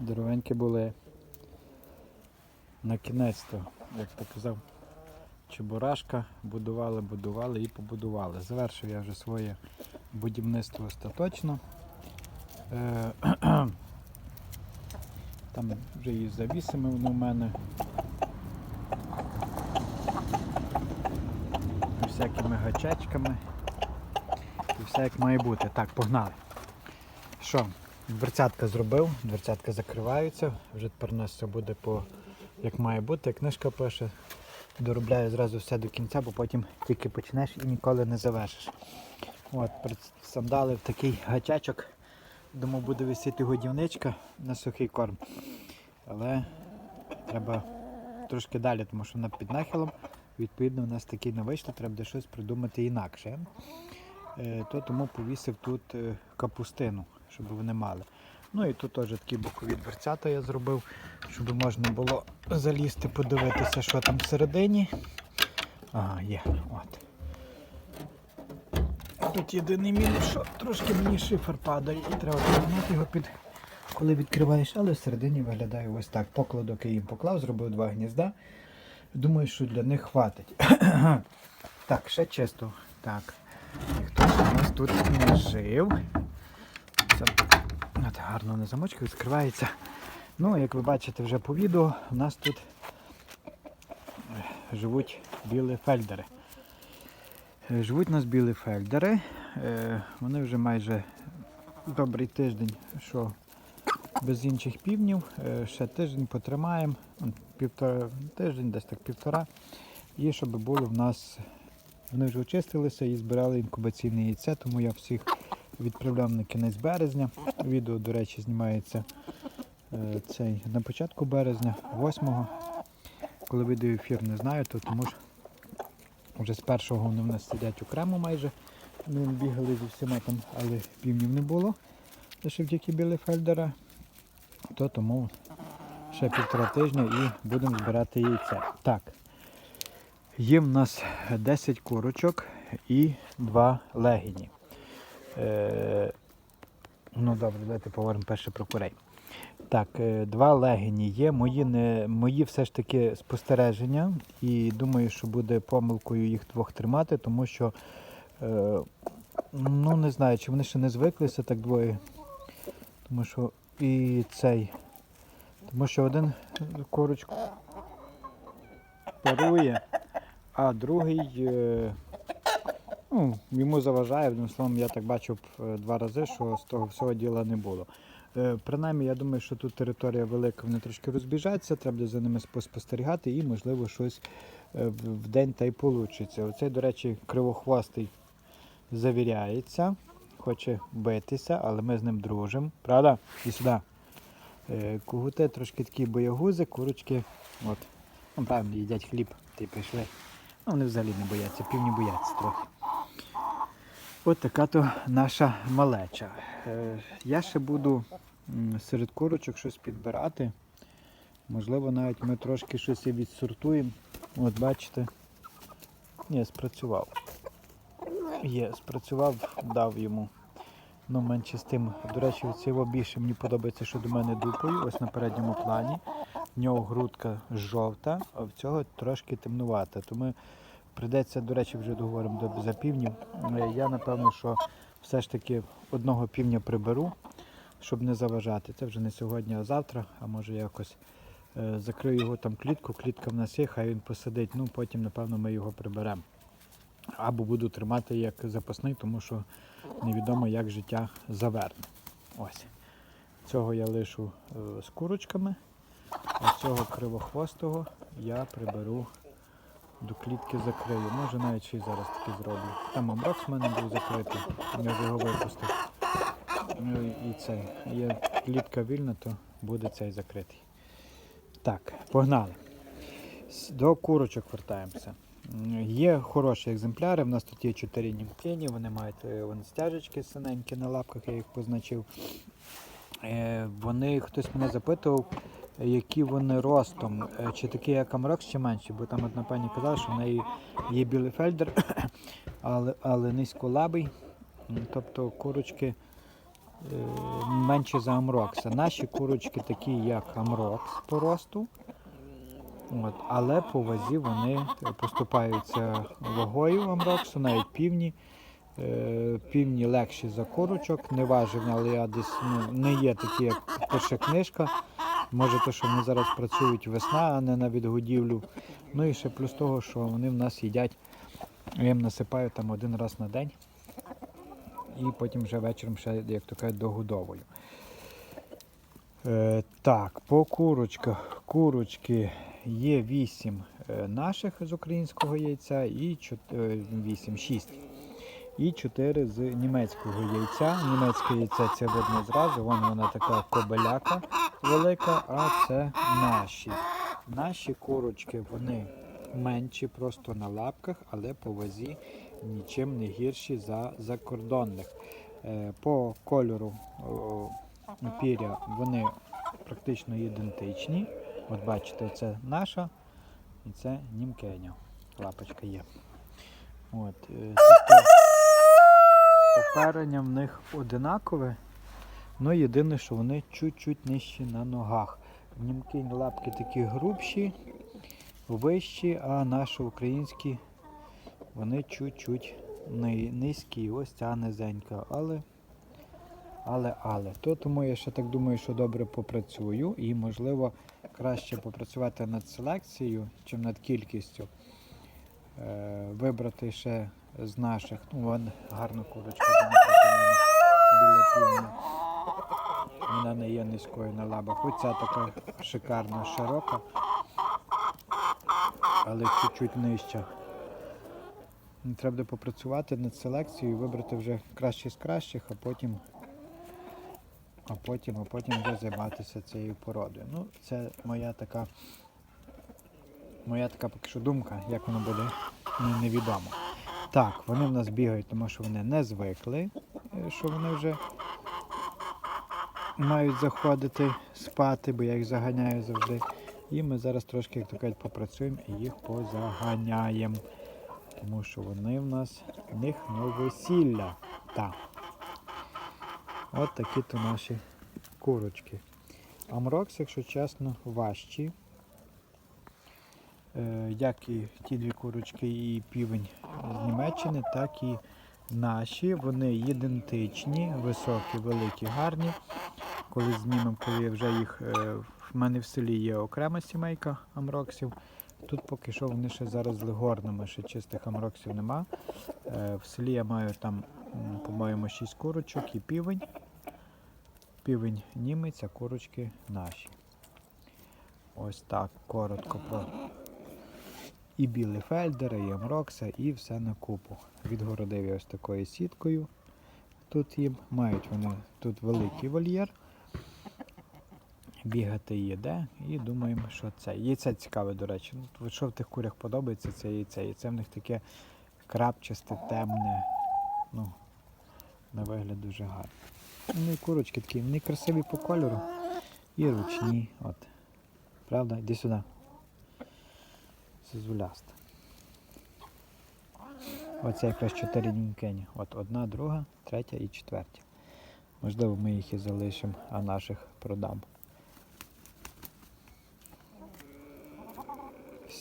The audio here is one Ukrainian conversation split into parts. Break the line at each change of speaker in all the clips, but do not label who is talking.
Здоровенькі були. На кінець-то, як то казав, Чебурашка, будували, будували і побудували. Завершив я вже своє будівництво остаточно. Е, Там вже і завісами воно в мене. Всякими гачечками. І все як має бути. Так, погнали. Що, дверцятка зробив, дверцятка закриваються, вже тепер у нас все буде по як має бути, книжка пише. Доробляю зразу все до кінця, бо потім тільки почнеш і ніколи не завершиш. От, сандалив такий гачачок. Думав, буде висіти годівничка на сухий корм. Але треба трошки далі, тому що вона під нахилом. Відповідно, у нас такий не вийшло, треба буде щось придумати інакше. Е, То тому повісив тут е, капустину, щоб вони мали. Ну і тут теж такі бокові дверцята я зробив, щоб можна було залізти, подивитися, що там всередині. Ага, є. От. Тут єдиний мінус, що трошки мені шифер падає і треба підняти його під коли відкриваєш, але всередині виглядає ось так. Покладок я їм поклав, зробив два гнізда. Думаю, що для них хватить. так, ще чисто. Так. Ж у нас тут не жив. От, гарно на замочку відкривається. Ну, як ви бачите вже по відео, у нас тут живуть білі фельдери. Живуть у нас білі фельдери. Е, Вони вже майже добрий тиждень, що без інших півнів. Е, Ще тиждень потримаємо, півтора тиждень, десь так півтора. І щоб було в нас, вони вже очистилися і збирали інкубаційне яйце, тому я всіх відправляв на кінець березня. Відео, до речі, знімається е, цей на початку березня, 8-го. Коли вийде ефір, не знаю, то тому що вже з першого вони в нас сидять окремо майже. Ми бігали зі всіма там, але півнів не було. Лише тільки біли фельдера. То тому ще півтора тижня і будемо збирати яйця. Так. Є в нас 10 курочок і 2 легіні. Е, ну добре, давайте поговоримо перше про курей. Так, е, два легені є. Мої, не, мої все ж таки спостереження. І думаю, що буде помилкою їх двох тримати, тому що е, ну не знаю, чи вони ще не звиклися так двоє. Тому що і цей. Тому що один курочку парує, а другий е, ну, йому заважає. Одним словом, я так бачив е, два рази, що з того всього діла не було. Е, Принаймні, я думаю, що тут територія велика, вони трошки розбіжаться, треба за ними спостерігати і, можливо, щось е, в день та й вийде. Оцей, до речі, кривохвостий завіряється, хоче битися, але ми з ним дружимо. Правда? І сюди. Кугути трошки такі боягузи, курочки. От. Ну, певно, їдять хліб, та й прийшли. Ну, вони взагалі не бояться, півні бояться трохи. От така то наша малеча. Е, Я ще буду серед курочок щось підбирати. Можливо, навіть ми трошки щось і відсортуємо. От бачите. Ні, спрацював. Є, спрацював, дав йому. Ну, менше з тим. До речі, цього більше мені подобається, що до мене дупою, ось на передньому плані. В нього грудка жовта, а в цього трошки темнувата. Тому прийдеться, до речі, вже договоримо до за півнів. Е, Я напевно, що все ж таки одного півня приберу, щоб не заважати. Це вже не сьогодні, а завтра, а може якось е, закрию його там клітку, клітка в нас є, хай він посидить. Ну потім, напевно, ми його приберемо. Або буду тримати як запасний, тому що невідомо, як життя заверне. Ось. Цього я лишу е, з курочками, а цього кривохвостого я приберу до клітки закрию. Може навіть ще й зараз таки зроблю. Там амброкс в мене був закритий, я його випустив. Ну і- цей. Є клітка вільна, то буде цей закритий. Так, погнали. До курочок вертаємося. Є хороші екземпляри. У нас тут є чотири німкені, вони мають е, вон, стяжечки синенькі на лапках, я їх позначив. Е, Вони хтось мене запитував, які вони ростом, е, чи такі як Амрокс, чи менші, бо там одна пані казала, що в неї є білий фельдер, але, але низьколабий. Тобто курочки менші за амрокса. Наші курочки такі, як амрокс по росту. От, але по вазі вони поступаються вагою амроксу, навіть півні. Е, півні легші за курочок, не важив, але я десь ну, не є такі, як перша книжка. Може, то, що вони зараз працюють весна, а не на відгодівлю. Ну і ще плюс того, що вони в нас їдять, я їм насипаю там один раз на день. І потім вже вечором ще, як то кажуть, догодовую. Е, так, по курочках. Курочки є 8 наших з українського яйця і 8, 6. І 4 з німецького яйця. Німецьке яйце це видно зразу, вон вона така кобеляка велика, а це наші. Наші курочки вони менші просто на лапках, але по вазі нічим не гірші за закордонних. Е, По кольору піря вони практично ідентичні. От бачите, це наша і це німкеня. Лапочка є. От, е, тобто оперення в них одинакове. Ну, єдине, що вони чуть-чуть нижчі на ногах. Німкінь лапки такі грубші, вищі, а наші українські вони чуть-чуть низькі. Ось ця низенька. Але, але, але. То тому я ще так думаю, що добре попрацюю і, можливо, краще попрацювати над селекцією, чим над кількістю. Е, вибрати ще з наших. Ну, вон напроти мене, біля півня. Вона не є низькою на лабах. Оця така шикарна, широка, але чуть-чуть нижча. Треба попрацювати над селекцією, вибрати вже кращі з кращих, а потім, а потім, а потім вже займатися цією породою. Ну, це моя така, моя така поки що думка, як воно буде, невідомо. Так, вони в нас бігають, тому що вони не звикли, е, що вони вже мають заходити спати, бо я їх заганяю завжди. І ми зараз трошки, як то кажуть, попрацюємо і їх позаганяємо. Тому що вони в нас в них новосілля. Так. От такі то наші курочки. Амрокс, якщо чесно, важчі. Е, як і ті дві курочки і півень з Німеччини, так і наші. Вони ідентичні, високі, великі, гарні. Коли знімемо, коли вже їх. е, В мене в селі є окрема сімейка амроксів. Тут поки що вони ще зараз легорними, ще чистих амроксів нема. Е, В селі я маю там, по-моєму, 6 курочок і півень. Півень німець, а курочки наші. Ось так коротко про і білі фельдера, і амрокса, і все на купу. Відгородив я ось такою сіткою. Тут їм мають вони тут великий вольєр. Бігати їде і думаємо, що це. Яйце цікаве, до речі. Ну, що в тих курях подобається, це яйце. Яйце в них таке крапчасте, темне. Ну, на вигляд дуже гарно. Ну і курочки такі, вони красиві по кольору і ручні. От. Правда? Іди сюди. Зозуляста. Оце якраз чотири нінькені. От одна, друга, третя і четвертя. Можливо, ми їх і залишимо, а наших продам.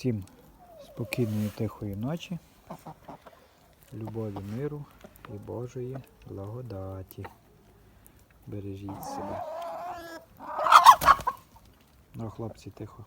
Всім спокійної тихої ночі, любові, миру і Божої благодаті. Бережіть себе. Ну, хлопці, тихо.